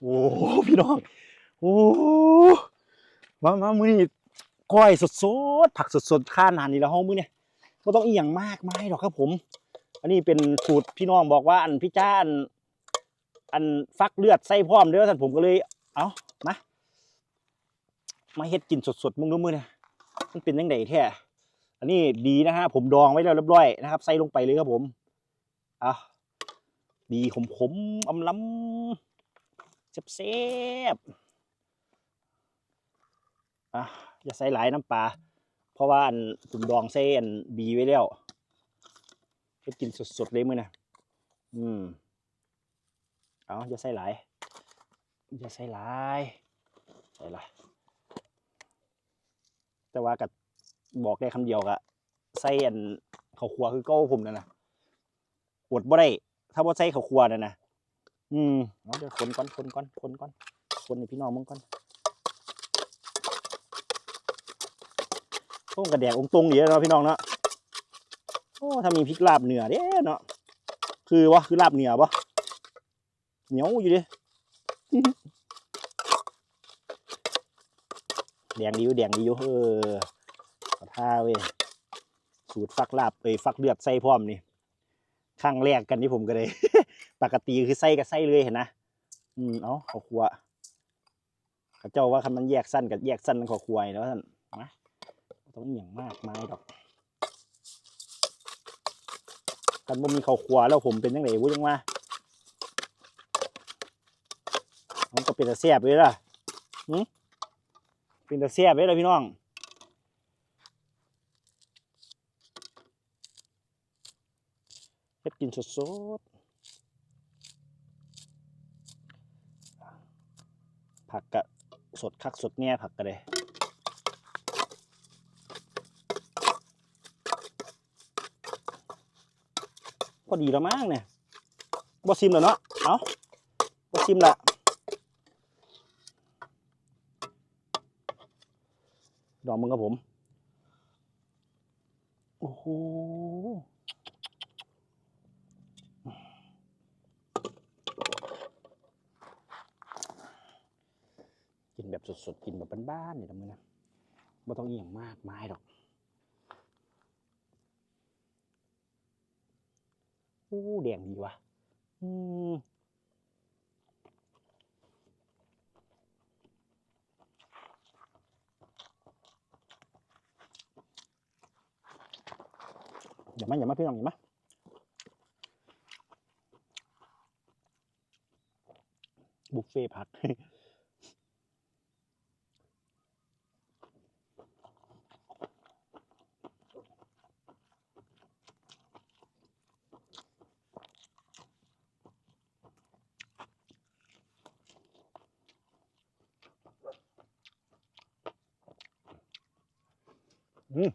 โอ้พี่น้อง โอ้มามามือนี่ก้อยสดสดๆผักสดสดๆข้านานนี่แล้วห้องมือเนี่ยก็ต้องอียงมากมายหรอกครับผม อันนี้เป็นสูตรพี่น้องบอกว่าอันพี่จ้าอันอันฟักเลือดใส่พร้อมเด้อท่านผมก็เลย เอามามาเฮ็ดกินสดๆมึงดูมือเนี่ยมันเป็นยังไงแท้อันนี้ดีนะฮะผมดองไว้แล้วเรียบร้อยนะครับ ใส่ลงไปเลยครับผมอะดีขมๆอำล้ำ เซบๆอะอย่าใส่หลายน้ำปลาเพราะว่าอันผมดองใส่อันบีไว้แล้วให้กินสดๆเลยมือนะอืมเอาอย่าใส่หลายอย่าใส่หลายใส่หลายแต่ว่ากับบอกได้คำเดียวกะใส่อันข้าวคั่วคือก้าผมนั่นนะอดบ่ได้ ถ้าบ่ใส่ข้าวคั่วนั่นนะ อืมเอาเดี๋ยวคนก่อนคนก่อนคนก่อนคนให้พี่น้องมึงก่อนโอ้กระแดกองตรงเดี๋ยวเนาะพี่น้องเนาะโอ้ถ้ามีพริกลาบเหนือเด้เนาะคือวะคือลาบเหนือปะเหนียวอยู่ดิแดงดีอยู่แดงดีอยู่เออขอท่าเว้ยสูตรฟักลาบเอ้ยฟักเลือดใส่พร้อมนี่ครั้งแรกกันที่ผมก็เลย ปกติคือไส้กับไส้เลยเห็นนะอืมเอาขอครัวเขาเจ้าว่าคันมันแยกสั้นกับแยกสั้นขอครัวแล้วท่านนะต้องอหย่างมากมายดอกกันบ่มีข้าวครัวแล้วผมเป็นยังไงวุ้ยังว่ามันก็เป็นตะแซ่บเลยล่ะหืมเป็นตะแซ่บเลยล่ะพี่น้องเฮ็ดกินสดๆ ผักกะสดคักสดแน่ผักกะเลยพอดีแล้วมากเนี่ยบ่ซิมแล้วเนาะเอาบ่ซิมละดอกมึงกับผม โอ้โห กินแบบ สดๆกินแบบบ้านๆนี่ทำไงนะไม่ต้องอหย่างมากมายดอกอู้แดงดีว่ะอืมอย่ามาอย่ามาพี่น้องอย่ามาบุฟเฟ่ต์ผัก อืม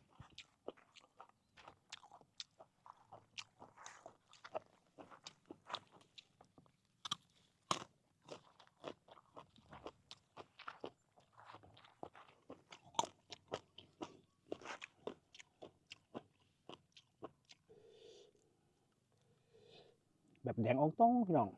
แบบแดงอองต้องพี่น้อง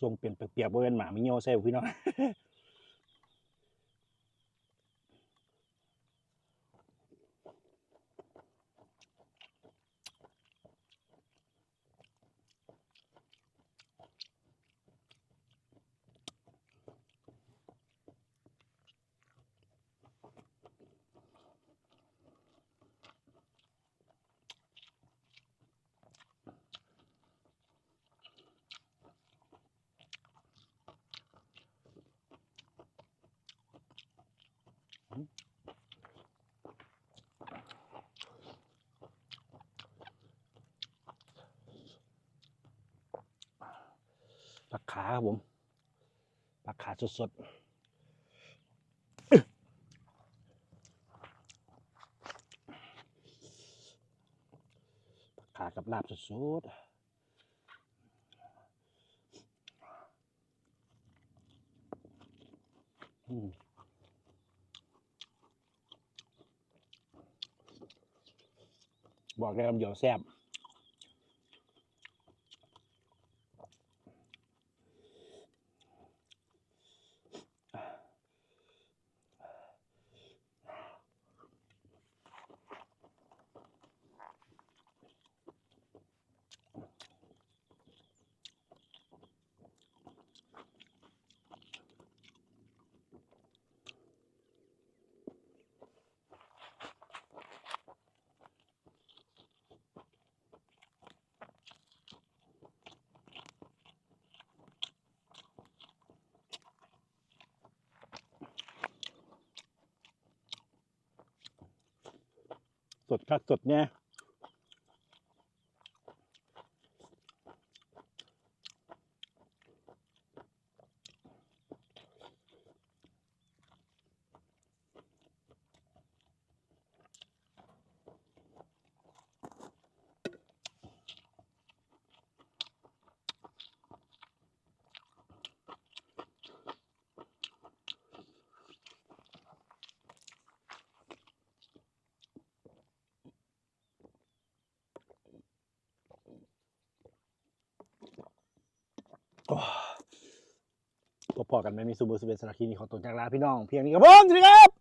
ทรงเป็นเปียกๆบ่เป็นหมาไม่เหี่ยวใส่บ่พี่น้อง ขาครับผมปลาขาสดๆปาขากับลาบสดๆอืมบอกได้คำเดียวแซ่บ ส ดผักสดเนี่ย พอๆกันไหมมีซูเปอร์สเปนสารคลิปนี้ขอตัวจากลาพี่น้องเพียงนี้ครับผมสวัสดีครับ